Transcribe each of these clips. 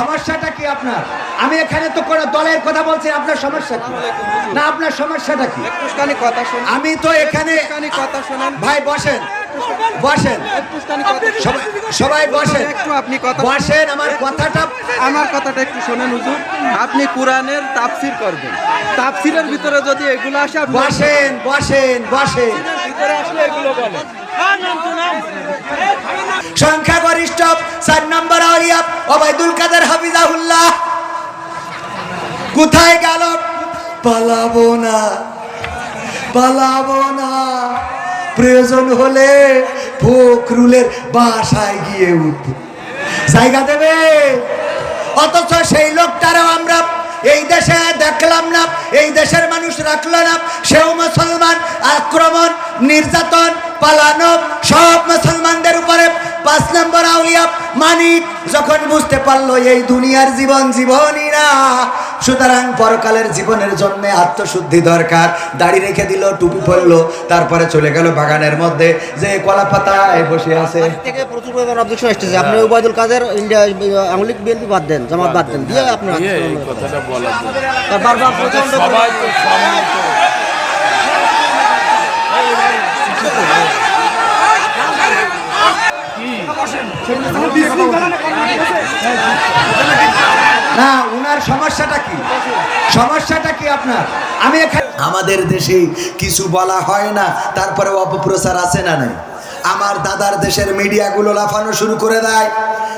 সমস্যাটা কি আপনার? আমি এখানে তো কোনো দলের কথা বলছি আপনার সমস্যা কি? না আপনার সমস্যাটা কি? কথা শুনুন। আমি তো এখানে কথা শুনেন। ভাই বসেন। বসেন। সবাই বসেন। একটু আপনি কথা বসেন আমার কথাটা আমার কথাটা একটু শোনেন হুজুর। আপনি কোরআনের তাফসির করবেন। তাফসিরের ভিতরে যদি এগুলো আসে বসেন বসেন বসেন। ভিতরে আসলে এগুলো বলেন। সংখ্যাগরিষ্ঠ চার নম্বর ওবায়দুল কাদের হাফিজাহুল্লাহ। কোথায় গেল? পালাবো না পালাবো না। প্রয়োজন হলে ফখরুলের বাসায় গিয়ে উঠব। জায়গা দেবে? অথচ সেই লোকটারও আমরা এই দেশে দেখলাম না, এই দেশের মানুষ রাখল না। সেও মুসলমান, আক্রমণ, নির্যাতন পালানো সব মুসলমানদের উপরে পাঁচ নম্বর আউলিয়া মানিক যখন বুঝতে পারল এই দুনিয়ার জীবন জীবনই না সুতরাং পরকালের জীবনের জন্য আত্মশুদ্ধি দরকার। দাড়ি রেখে দিল টুপি পরলো তারপরে চলে গেল বাগানের মধ্যে। যে কলা পাতায় বসে আছে। থেকে প্রচুর পরিমাণ অবজেকশন আসতেছে। আপনি উবায়দুল কাদের ইন্ডিয়া আওয়ামী লীগ বিএনপি বাদ দেন জামাত বাদ দেন দিয়ে আপনার কথাটা বলার বারবার প্রচণ্ড সবাই তো না, উনার সমস্যাটা কি? সমস্যাটা কি আপনার? আমি আমাদের দেশে কিছু বলা হয় না তারপরে অপপ্রচার আছে না নাই? আমার দাদার দেশের মিডিয়াগুলো লাফানো শুরু করে দেয়,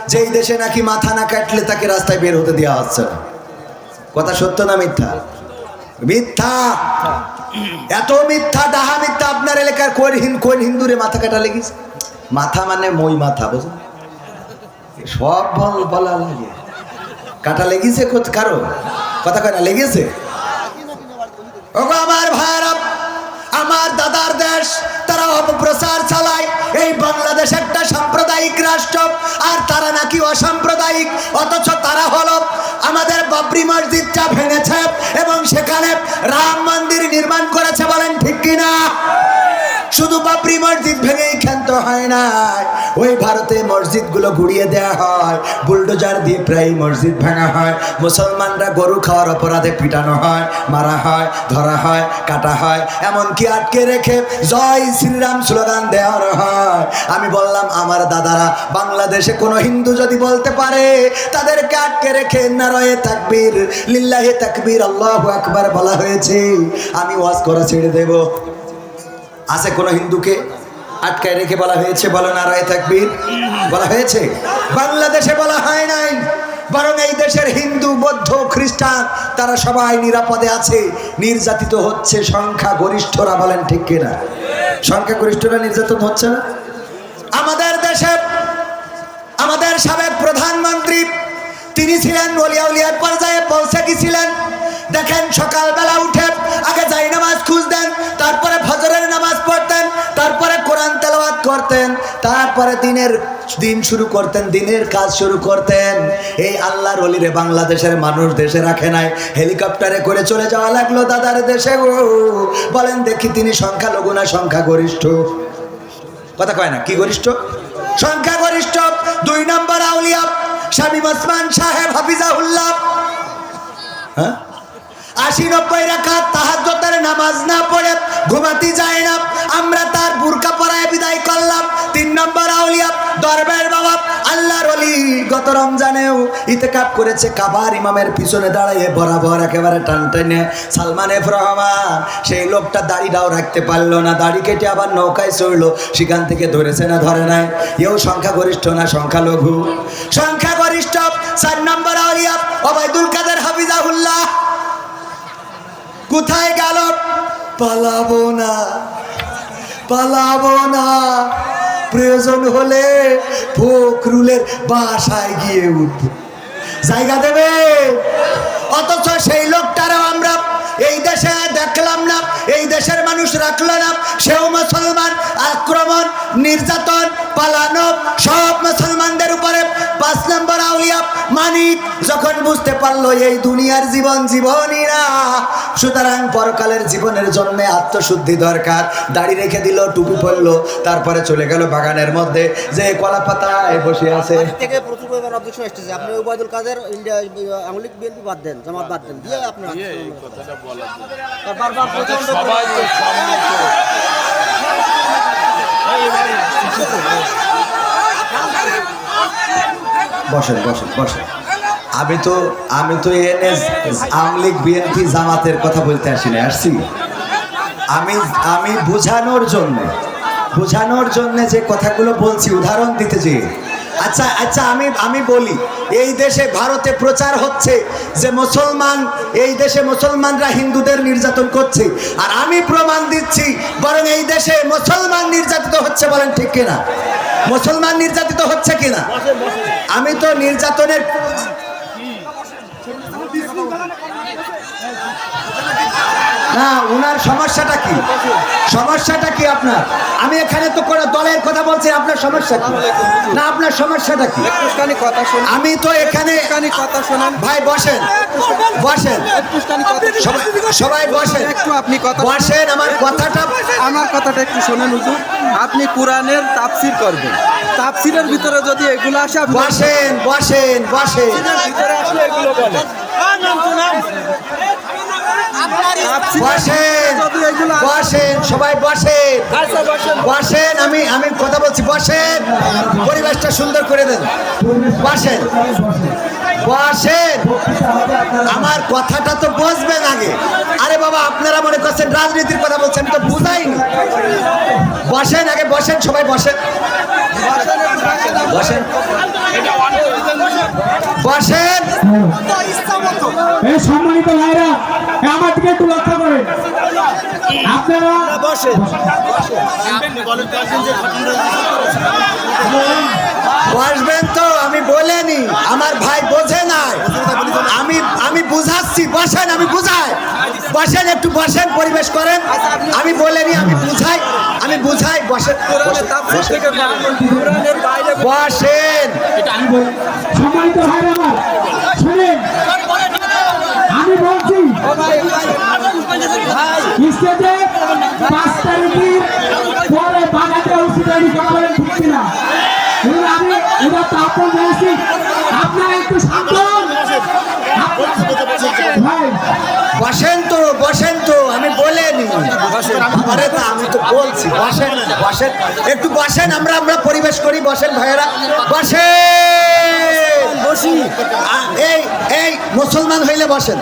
যেই দেশে নাকি মাথা না কাটলে তাকে রাস্তায় বের হতে দেওয়া হচ্ছে না। কথা সত্য না মিথ্যা? মিথ্যা! এত মিথ্যা, ডাহা মিথ্যা আপনার এলাকার কোন হিন কোন হিন্দুরে মাথা কাটা লেগেছে? মাথা মানে মই মাথা বুঝুন সব বল, বলা লাগে। কাটা লেগেছে কারও? কথা কয় লেগেছে? আমার ভাইরা আমার দাদার দেশ, তারা অপপ্রচার চালায়। এই বাংলাদেশ একটা সাম্প্রদায়িক রাষ্ট্র, আর তারা নাকি অসাম্প্রদায়িক, অথচ তারা হলো আমাদের বাবরি মসজিদটা ভেঙেছে এবং সেখানে রাম মন্দির নির্মাণ করেছে বলেন ঠিক কিনা? শুধু বাবরি মসজিদ ভেঙেই হয় না ওই ভারতে মসজিদগুলো গুড়িয়ে দেওয়া হয়। বুলডোজার দিয়ে প্রায় মসজিদ ভাঙা হয়। মুসলমানরা গরু খাওয়ার অপরাধে পিটানো হয়, মারা হয়, ধরা হয়, কাটা হয়। এমনকি আটকে রেখে জয় শ্রীরাম স্লোগান দেওয়ার হয়। আমি বললাম, আমার দাদারা, বাংলাদেশে কোনো হিন্দু যদি বলতে পারে, তাদেরকে আটকে রেখে নারয়ে তাকবীর, লিল্লাহে তাকবীর, আল্লাহু আকবার বলা হয়েছে। আমি ওয়াজ করা ছেড়ে দেবো। আছে কোন হিন্দুকে? আটকায় রেখে বলা হয়েছে, বলো নারায় থাকবীর বলা হয়েছে, বাংলাদেশে বলা হয় নাই, বরং এই দেশের হিন্দু, বৌদ্ধ, খ্রিস্টান, তারা সবাই নিরাপদে আছে, নির্যাতিত হচ্ছে সংখ্যা গরিষ্ঠরা বলেন ঠিক কিনা? সংখ্যা গরিষ্ঠরা নির্যাতন হচ্ছে না? আমাদের দেশে, আমাদের সাবেক প্রধানমন্ত্রী, তিনি ছিলেন ওলিয়াউলিয়ার পর্যায়ে পৌঁছে গেছিলেন। দেখেন সকালবেলা উঠে, আগে যাই নামাজ খুঁজতেন, তারপরে করতেন, তারপরে দিনের দিন শুরু করতেন, দিনের কাজ শুরু করতেন। এই আল্লাহর অলিরে বাংলাদেশের মানুষ দেশে রাখে নাই। হেলিকপ্টারে করে চলে যাওয়া লাগল দাদার দেশে ও বলেন দেখি তিনি সংখ্যালঘু না সংখ্যাগরিষ্ঠ? কথা কয় না, কি গরিষ্ঠ? সংখ্যাগরিষ্ঠ, দুই নম্বর আউলিয়া শামীম ওসমান সাহেব হাফিজাহুল্লাহ। হ্যাঁ? আশি নব্বই রাখা তাহাজ্জতের নামাজ না পড়ে ঘুমাতে যায় না। আমরা তার বুরকা পরায় বিদায় করলাম। তিন নম্বর আউলিয়া, দরবের বাবা, আল্লাহর অলি গত রমজানেও ইতেকাপ করেছে কাবার ইমামের পিছনে দাঁড়িয়ে বরাবর একেবারে টান টেনে সালমান এফ রহমান। সেই লোকটা দাড়িটাও রাখতে পারল না, দাড়ি কেটে আবার নৌকায় চড়লো। সেখান থেকে ধরেছে না, ধরে নাই। এও সংখ্যাগরিষ্ঠ না, সংখ্যালঘু। সংখ্যাগরিষ্ঠ, চার নম্বর আউলিয়া, ওবায়দুল কাদের হাফিজাহুল্লাহ। কোথায় গেল? পালাবো না পালাবো না। প্রয়োজন হলে ফখরুলের বাসায় গিয়ে উঠব। জায়গা দেবে? অথচ সেই লোকটারও আমরা এই দেশে দেখলাম না, এই দেশের মানুষ রাখল না। সেও মুসলমান, আক্রমণ, নির্যাতন, পালানো, সব মুসলমানদের উপরে পাঁচ নম্বর আউলিয়া মানিক বুঝতে পারল এই দুনিয়ার জীবন জীবনই না সুতরাং পরকালের জীবনের জন্য আত্মশুদ্ধি দরকার দাড়ি রেখে দিল টুপি পরলো তারপরে চলে গেল বাগানের মধ্যে যে কলা পাতায় বসে আছে বাড়ি থেকে প্রচুর পরিমাণ অবজেকশন আসতেছে আপনি ওবায়দুল কাদের ইন্ডিয়া আওয়ামী বিএনপি বাদ দেন জামাত বাদ দেন দিয়ে আপনার এই কথাটা বলার জন্য। বারবার প্রচণ্ড সবাই তো সম্মিলিত বসেন বসেন বসেন আমি তো আমি তো এনএস আমলিগ বিএনপি জামাতের কথা বলতে আসি না আসছি। আমি আমি বোঝানোর জন্য বোঝানোর জন্য যে কথাগুলো বলছি, উদাহরণ দিতে যে। আচ্ছা আচ্ছা আমি আমি বলি, এই দেশে ভারতে প্রচার হচ্ছে যে মুসলমান, এই দেশে মুসলমানরা হিন্দুদের নির্যাতন করছে। আর আমি প্রমাণ দিচ্ছি, বরং এই দেশে মুসলমান নির্যাতিত হচ্ছে বলেন ঠিক কিনা? মুসলমান নির্যাতিত হচ্ছে কিনা? আমি তো নির্যাতনের না উনার সমস্যাটা কি? সমস্যাটা কি আপনার? আমি এখানে তো কোনো দলের কথা বলছি আপনার সমস্যা কি? না আপনার সমস্যাটা কি? কথা শুনুন। আমি তো এখানে একটুখানি কথা শোনান। ভাই বসেন। বসেন। কথা সবাই বসেন। একটু আপনি কথা বসেন আমার কথাটা আমার কথাটা একটু শোনেন হুজুর। আপনি কোরআনের তাফসির করবেন। তাফসিরের ভিতরে যদি এগুলো আসে বসেন বসেন বসেন। ভিতরে আসলে এগুলো বলেন। বসেন বসেন সবাই বসেন। আচ্ছা, বসেন। বসেন আমি আমি কথা বলছি বসেন। পরিবেশটা সুন্দর করে দেন। বসেন। বসেন। আমার কথাটা তো বসবেন আগে। আরে বাবা আপনারা মনে করছেন রাজনীতির কথা বলছেন তো বুঝাইনি। বসেন আগে বসেন সবাই বসেন বসেন। বসেন। এই সম্মানিত ভাইরা আমার দিকে একটু লক্ষ্য করে। আপনারা বসবেন তো আমি বলেনি আমার ভাই বোঝে না আমি আমি বুঝাচ্ছি বসেন আমি বুঝাই। বসেন একটু বসেন পরিবেশ করেন। আমি বলেনি আমি বুঝাই আমি বুঝাই বসেন। বসেন সম্মানিত ভাইরা আমার। শুনেন আমি বলছি স্টেজে পাঁচ তারিখের পরে বাগাতে উচিত আমি ঠিক কিনা? আমি এবার তো বলছি আপনারা একটু শান্ত হন। ভাই বসেন তো বসেন তো আমি বলেনি আরে তা আমি তো বলছি বসেন বসেন। একটু বসেন আমরা আমরা পরিবেশ করি বসেন ভাইয়েরা। বসেন! বসি। এই এই মুসলমান হইলে বসেন।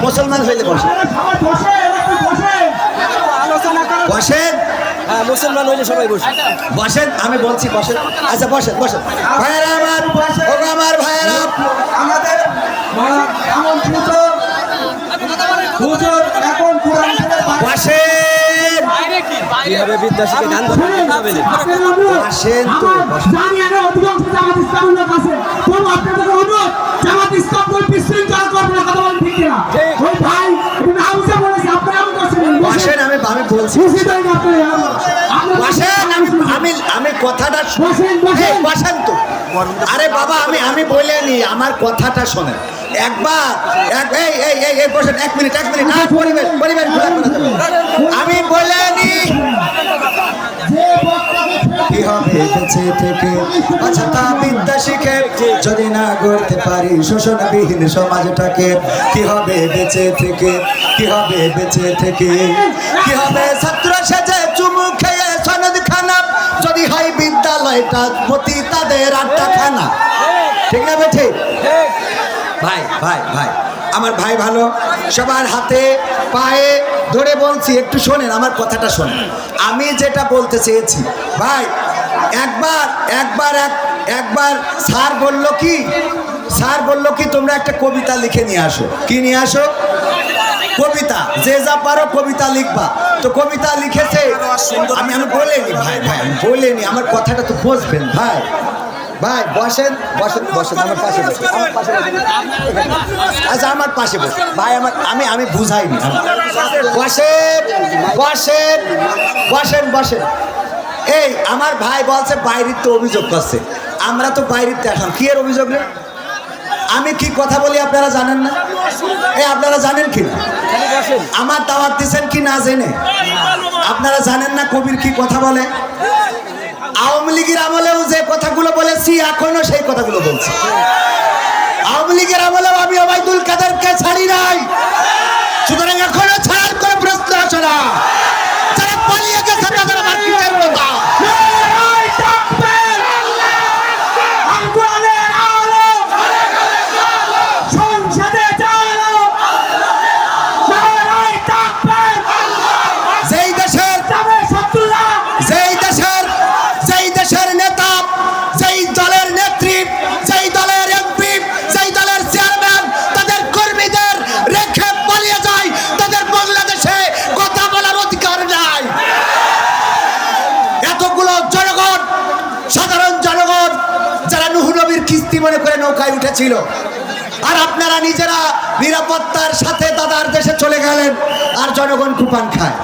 মুসলমান হইলে বসেন। বসেন! মুসলমান হইলে সবাই বসে। বসেন আমি বলছি বসেন। আচ্ছা বসেন বসেন। ভাইয়েরা আমার আমার ভাইয়েরা। আমাদের এমন পুজো পুজো এখন কোরআন বসেন কীভাবে বিদ্যাসীকে গান শুনেন, আপনার তো, জানি আমি অধিকাংশ জামাত ইসলামের লোক আছে। তবু আপনাদের অনুরোধ, জামাত ইসলাম কোনো বিশৃঙ্খলা করবে না, কথা বলেন ঠিক কিনা? ওই ভাই, একটু না বলেছে, আপনারা এমন করছেন, বসেন। বসেন আমি আমি বলছি। বুঝি আমি কথাটা শু- বসেন, বসেন। এই, বসেন তো। আরে বাবা আমি আমি বলিনি আমার কথাটা শোনেন। একবার এক- এই এই এই এই বসেন এক মিনিট এক মিনিট। আর পরিবেশ পরিবেশ না। আমি হবে বেঁচে থেকে আচ্ছা তা বিদ্যা শিখে যদি না গড়তে পারি শোষণবিহীন সমাজটাকে কি হবে বেঁচে থেকে কি হবে বেঁচে থেকে কি হবে ছাত্র বিদ্যালয়টা প্রতি তাদের আড্ডা খানা ঠিক না বেঠে? ভাই ভাই ভাই, আমার ভাই ভালো, সবার হাতে পায়ে ধরে বলছি, একটু শোনেন, আমার কথাটা শোনেন। আমি যেটা বলতে চেয়েছি, ভাই, একবার একবার এক, একবার স্যার বলল কি? স্যার বলল কি, তোমরা একটা কবিতা লিখে নিয়ে আসো। কি নিয়ে আসো? কবিতা, যে যা পারো কবিতা লিখবা। তো কবিতা লিখেছে, আমি আমি বলিনি, ভাই ভাই, আমি বলিনি, আমার কথাটা তো বুঝবেন, ভাই। ভাই, বসেন বসেন বসেন, আমার পাশে পাশে আচ্ছা আমার পাশে বসেন। ভাই, আমার আমি আমি বুঝাইনি। বসেন বসেন বসেন বসেন। এই, আমার ভাই বলছে, বাইরের তো অভিযোগ করছে। আমরা তো বাইরের আসলাম কি এর অভিযোগ রে? আমি কি কথা বলি আপনারা জানেন না? এই আপনারা জানেন কি না আমার দাওয়াত দিচ্ছেন কি না জেনে? আপনারা জানেন না কবির কি কথা বলে? আওয়ামী লীগের আমলেও যে কথাগুলো বলেছি, এখনও সেই কথাগুলো বলছি। আওয়ামী লীগের আমলেও আমি ওবায়দুল কাদেরকে ছাড়ি নাই। সুতরাং এখনও ছাড়ার কোনো প্রশ্ন আসে না। পালিয়ে গেছে তাদের আমার কিসের কথা নারায় তাকবীর! আগুনের আলো! সংসদে চালো! নারায় তাকবীর! যেই দেশের তবে শত্রুরা যেই দেশের যেই দেশের নেতা যেই দলের নেত্রী যেই দলের এমপি যেই দলের চেয়ারম্যান তাদের কর্মীদের রেখে পালিয়ে যায় তাদের বাংলাদেশে কথা বলার অধিকার নাই এতগুলো জনগণ সাধারণ জনগণ যারা নুহ নবীর কিস্তি মনে করে নৌকায় আর আপনারা নিজেরা নিরাপত্তার সাথে দাদার দেশে চলে গেলেন আর জনগণ কুপান খায়।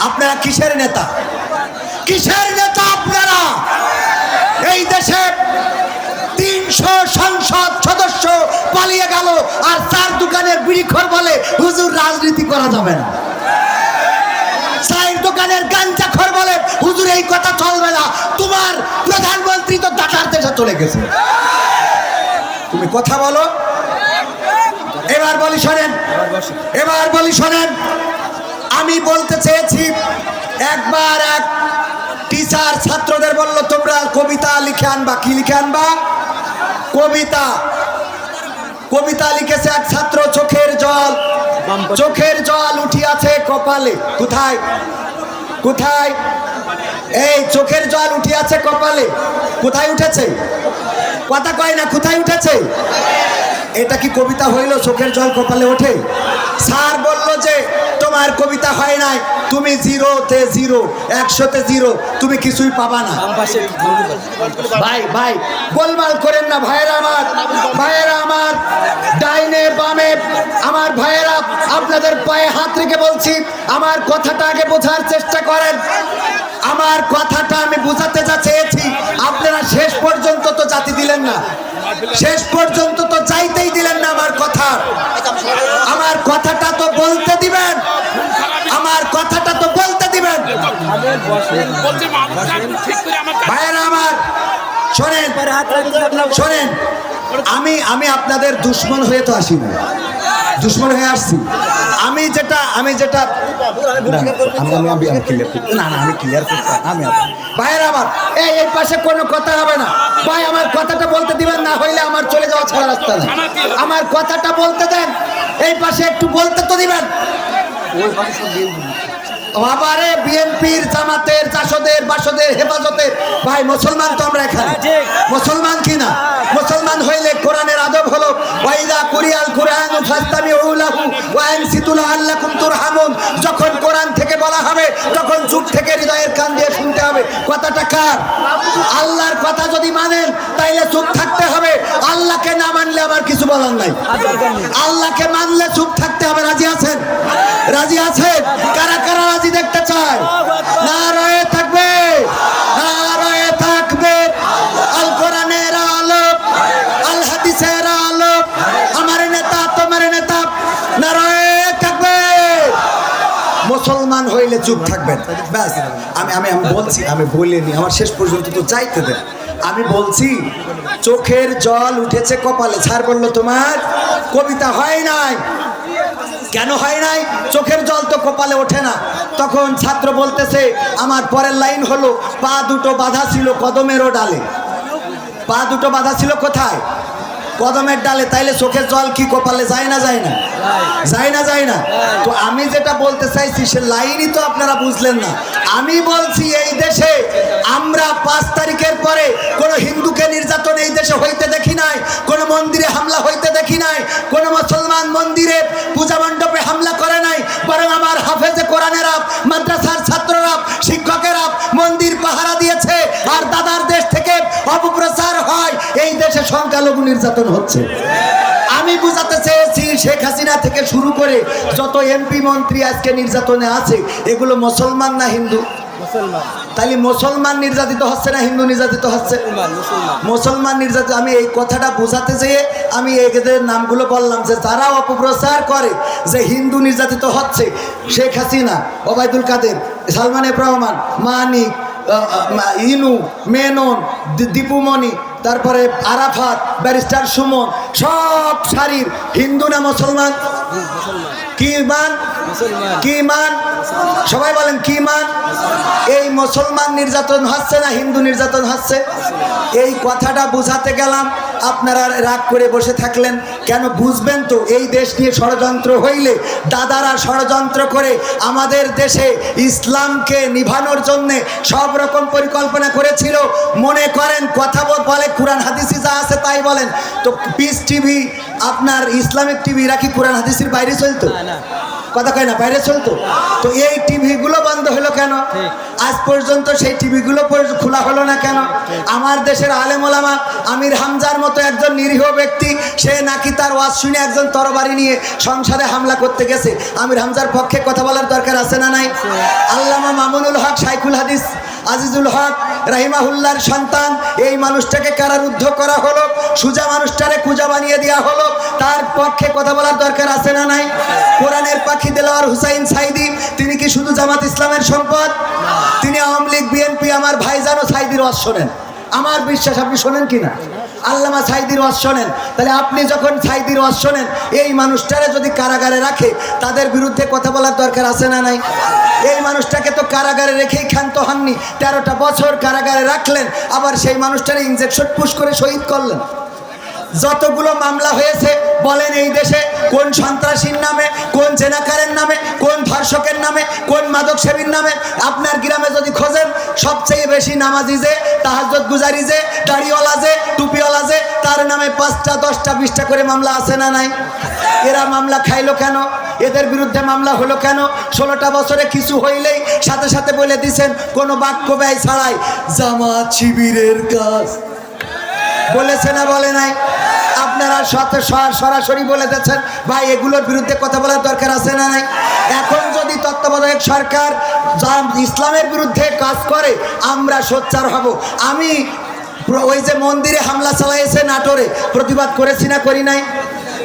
আপনারা কিসের নেতা? কিসের নেতা আপনারা? এই দেশে তিনশো সংসদ সদস্য পালিয়ে গেল আর চার দোকানের বিড়িখর বলে হুজুর রাজনীতি করা যাবে না। চায়ের দোকানের গাঞ্জাখর বলে হুজুর এই কথা চলবে না। তোমার প্রধানমন্ত্রী তো দাটার দেশে চলে গেছে। তুমি কথা বলো। এবার বলি শোনেন, এবার বলি শোনেন, আমি বলতে চেয়েছি, একবার এক টিচার ছাত্রদের বলল, তোমরা কবিতা লিখে আনবা। কি লিখে আনবা? কবিতা। কবিতা লিখেছে এক ছাত্র, চোখের জল চোখের জল উঠিয়াছে কপালে। কোথায়? কোথায়? এই, চোখের জল উঠিয়াছে কপালে। কোথায় উঠেছে? কথা কয় না, কোথায় উঠেছে? এটা কি কবিতা হইল? চোখের জল কপালে ওঠে? স্যার বলল যে, তোমার কবিতা হয় নাই। তুমি জিরোতে জিরো, একশোতে জিরো, তুমি কিছুই পাবা না। ভাই ভাই, গোলমাল করেন না ভাইয়েরা আমার ভাইয়েরা আমার, ডাইনে বামে, আমার ভাইয়েরা আপনাদের পায়ে হাত রেখে বলছি, আমার কথাটা আগে বোঝার চেষ্টা করেন। আমার কথাটা আমি বোঝাতে যা চেয়েছি, আপনারা শেষ পর্যন্ত তো জাতি দিলেন না। শেষ পর্যন্ত তো চাইতেই দিলেন না আমার কথা আমার কথাটা তো বলতে দিবেন আমার কথাটা তো বলতে দিবেন বলছে মামুন সাহেব ঠিক করে আমার আমার, শোনেন শোনেন, আমি আমি আপনাদের দুশ্মন হয়ে তো আসি না। দুশ্মন হয়ে আসছি। আমি যেটা আমি যেটা ভাইয়েরা আমার, এই পাশে কোনো কথা হবে না। ভাই, আমার কথাটা বলতে দিবেন, না আমার চলে রাস্তা নেই। আমার কথাটা বলতে দেন, এই পাশে একটু বলতে তো দিবেন। আবারে বিএনপির জামাতের চাষদের বাসদের হেফাজতের। ভাই মুসলমান তো আমরা এখানে। মুসলমান কি না? মুসলমান হইলে কোরআনের আদব হলো ওয়াইদা কুরিয়াল কুরআন ফাস্তামি উলাহু ওয়া আনসিতু লাআল্লাকুম তুরহামুন। যখন কোরআন থেকে বলা হবে তখন চুপ থেকে হৃদয়ের কান দিয়ে শুনতে হবে। কথাটা কার? আল্লাহর কথা যদি মানেন তাইলে চুপ থাকতে হবে। আল্লাহকে না মানলে আমার কিছু বলার নাই। আল্লাহকে মানলে চুপ থাকতে হবে। রাজি আছেন? রাজি আছেন? কারা কারা রাজি দেখতে চায়। না রয়ে থাকবে না রয়ে থাকবে। আল কোরআনের আলো আল হাদিসের আলো আমার নেতা, তোমার নেতা না রয়ে থাকবে। মুসলমান হইলে চুপ থাকবেন। ব্যাস, আমি আমি আমি বলছি, আমি বলিনি, আমার শেষ পর্যন্ত তো যাইতে দেন। আমি বলছি, চোখের জল উঠেছে কপালে। ছাড় বলল, তোমার কবিতা হয় নাই। কেন হয় নাই? চোখের জল তো কপালে ওঠে না। তখন ছাত্র বলতেছে, আমার পরের লাইন হলো, পা দুটো বাধা ছিল কদমেরও ডালে। পা দুটো বাধা ছিল কোথায়? কদমের ডালে, তাইলে চোখের জল কি কপালে? যায় না যায় না। যায় না যায় না। তো আমি যেটা বলতে চাইছি, সে লাইনই তো আপনারা বুঝলেন না। আমি বলছি, এই দেশে আমরা পাঁচ তারিখের পরে কোনো হিন্দুকে নির্যাতন এই দেশে হইতে দেখি নাই, কোনো মন্দিরে হামলা হইতে দেখি নাই, কোনো মুসলমান মন্দিরে পূজা মণ্ডপে হামলা করে নাই, বরং আমার হাফেজে কোরআনেরা মাদ্রাসার ছাত্ররা, শিক্ষকেরা মন্দির পাহারা দিয়েছে, আর দাদার দেশ থেকে অপপ্রচার হয় এই দেশে সংখ্যালঘু নির্যাতন হচ্ছে। আমি বুঝাতে চেয়েছি শেখ হাসিনা থেকে শুরু করে যত এমপি মন্ত্রী আজকে নির্যাতনে আছে এগুলো মুসলমান না হিন্দু? তাহলে মুসলমান নির্যাতিত হচ্ছে না হিন্দু নির্যাতিত হচ্ছে? মুসলমান নির্যাতিত আমি এই কথাটা বোঝাতে যেয়ে আমি এদের নামগুলো বললাম যে তারা অপপ্রচার করে যে হিন্দু নির্যাতিত হচ্ছে শেখ হাসিনা ওবায়দুল কাদের সালমান এফ রহমান মানিক ইনু মেনন দীপুমণি তারপরে আরাফাত ব্যারিস্টার সুমন সব শাড়ির হিন্দু না মুসলমান? কি মান? কি মান? সবাই বলেন কি মান? এই মুসলমান নির্যাতন হচ্ছে না, হিন্দু নির্যাতন হচ্ছে? এই কথাটা বুঝাতে গেলাম, আপনারা রাগ করে বসে থাকলেন। কেন বুঝবেন তো, এই দেশ নিয়ে ষড়যন্ত্র হইলে, দাদারা ষড়যন্ত্র করে আমাদের দেশে ইসলামকে নিভানোর জন্যে সব রকম পরিকল্পনা করেছিল। মনে করেন, কথা বল- কোরআন হাদিসি যা আছে তাই বলেন। তো পিস টিভি আপনার ইসলামিক টিভি কি কোরআন, হাদিসির বাইরে চলতো? কথা কয় না বাইরে চলতো তো। এই টিভিগুলো বন্ধ হলো কেন? আজ পর্যন্ত সেই টিভিগুলো খোলা হলো না কেন? আমার দেশের আলেমোলামা আমির হামজার মতো একজন নিরীহ ব্যক্তি সে নাকি তার ওয়াজ শুনে একজন তরবারি নিয়ে সংসারে হামলা করতে গেছে। আমির হামজার পক্ষে কথা বলার দরকার আছে না নাই? আল্লামা মামুনুল হক সাইকুল হাদিস আজিজুল হক রাহিমাহুল্লার সন্তান, এই মানুষটাকে কারারুদ্ধ করা হলো, সুজা মানুষটারে কুজা বানিয়ে দেওয়া হলো। তার পক্ষে কথা বলার দরকার আছে না নাই? কোরআনের পাখি দেলাওয়ার হুসাইন সাইদি, তিনি কি শুধু জামাত ইসলামের সম্পদ? তিনি আওয়ামী লীগ, বিএনপি, আমার ভাইজান ও সাইদির ওয়াজ শোনেন। আমার বিশ্বাস, আপনি শোনেন কি না আল্লামা সাইদির ওয়াজ শোনেন। তাহলে আপনি যখন সাইদির ওয়াজ শোনেন, এই মানুষটারে যদি কারাগারে রাখে, তাদের বিরুদ্ধে কথা বলার দরকার আছে না নাই? এই মানুষটাকে তো কারাগারে রেখেই ক্ষান্ত হননি, তেরোটা বছর কারাগারে রাখলেন, আবার সেই মানুষটারে ইঞ্জেকশন পুশ করে শহীদ করলেন। যতগুলো মামলা হয়েছে বলেন এই দেশে কোন সন্ত্রাসীর নামে, কোন জেনাকারের নামে, কোন ধর্ষকের নামে, কোন মাদক সেবীর নামে? আপনার গ্রামে যদি খোঁজেন, সবচেয়ে বেশি নামাজি যে তাহাজত গুজারি যে, দাড়িওয়ালা যে, টুপিওয়ালা যে, তার নামে পাঁচটা, দশটা, বিশটা করে মামলা আছে না নাই? এরা মামলা খাইলো কেন? এদের বিরুদ্ধে মামলা হলো কেন? ষোলোটা বছরে কিছু হইলেই সাথে সাথে বলে দিছেন, কোনো বাক্য ব্যয় ছাড়াই জামাত শিবিরের কাজ। বলেছে না বলে নাই? আপনারা সরাসরি বলে দিচ্ছেন ভাই, এগুলোর বিরুদ্ধে কথা বলার দরকার আছে না নাই? এখন যদি তত্ত্বাবধায়ক সরকার যা- ইসলামের বিরুদ্ধে কাজ করে, আমরা সোচ্চার হব। আমি ওই যে মন্দিরে হামলা চালাইছে নাটোরে, প্রতিবাদ করেছি না করি নাই?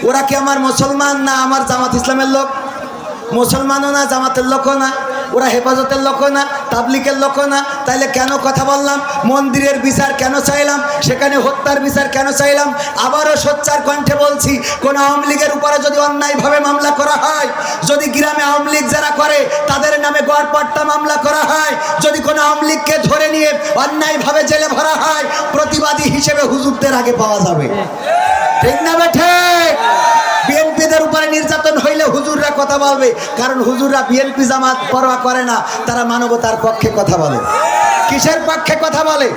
ওরা কি আমার মুসলমান না আমার জামাত ইসলামের লোক? মুসলমানও না, জামাতের লোকও না। ওরা হেফাজতের লোক না, তাবলিকের লোক না। তাইলে কেন কথা বললাম? মন্দিরের বিচার কেন চাইলাম? সেখানে হত্যার বিচার কেন চাইলাম? আবারও সোচ্চার কণ্ঠে বলছি, কোন আওয়ামী লীগের উপরে যদি অন্যায়ভাবে মামলা করা হয়, যদি গ্রামে আওয়ামী লীগ যারা করে, তাদের নামে গড়পট্টা মামলা করা হয়, যদি কোনো আওয়ামী লীগকে ধরে নিয়ে অন্যায়ভাবে জেলে ভরা হয়, প্রতিবাদী হিসেবে হুজুরদের আগে পাওয়া যাবে। ঠিক না বেঠে উপরে নির্যাতন হইলে হুজুররা কথা বলবে, কারণ হুজুররা বিএনপি জামাত পরোয়া করে না, তারা মানবতার পক্ষে কথা বলে। কিসের পক্ষে কথা বলে?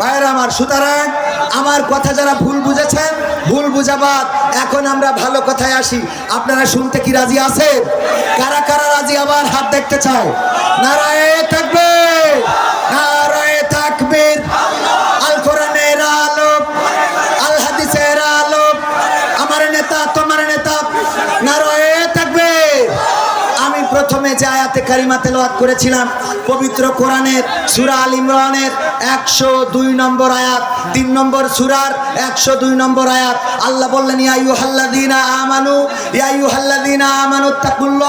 ভাইয়ের আমার, সুতরাং আমার কথা যারা ভুল বুঝেছেন ভুল বুঝাবাদ, এখন আমরা ভালো কথায় আসি। আপনারা শুনতে কি রাজি আছেন? কারা কারা রাজি আবার হাত দেখতে চায়? নারায়ে থাকবে, নারায়ে থাকবীর কারিমা তেলাওয়াত করেছিলাম। পবিত্র কোরআনের, সুরা আল ইমরানের একশো দুই নম্বর আয়াত, তিন নম্বর সুরার একশো দুই নম্বর আয়াত। আল্লাহ বললেন ইয়াইয়ুহাল্লাযীনা আমানু ইয়াইয়ুহাল্লাযীনা আমানু, তাকুল্লাহ।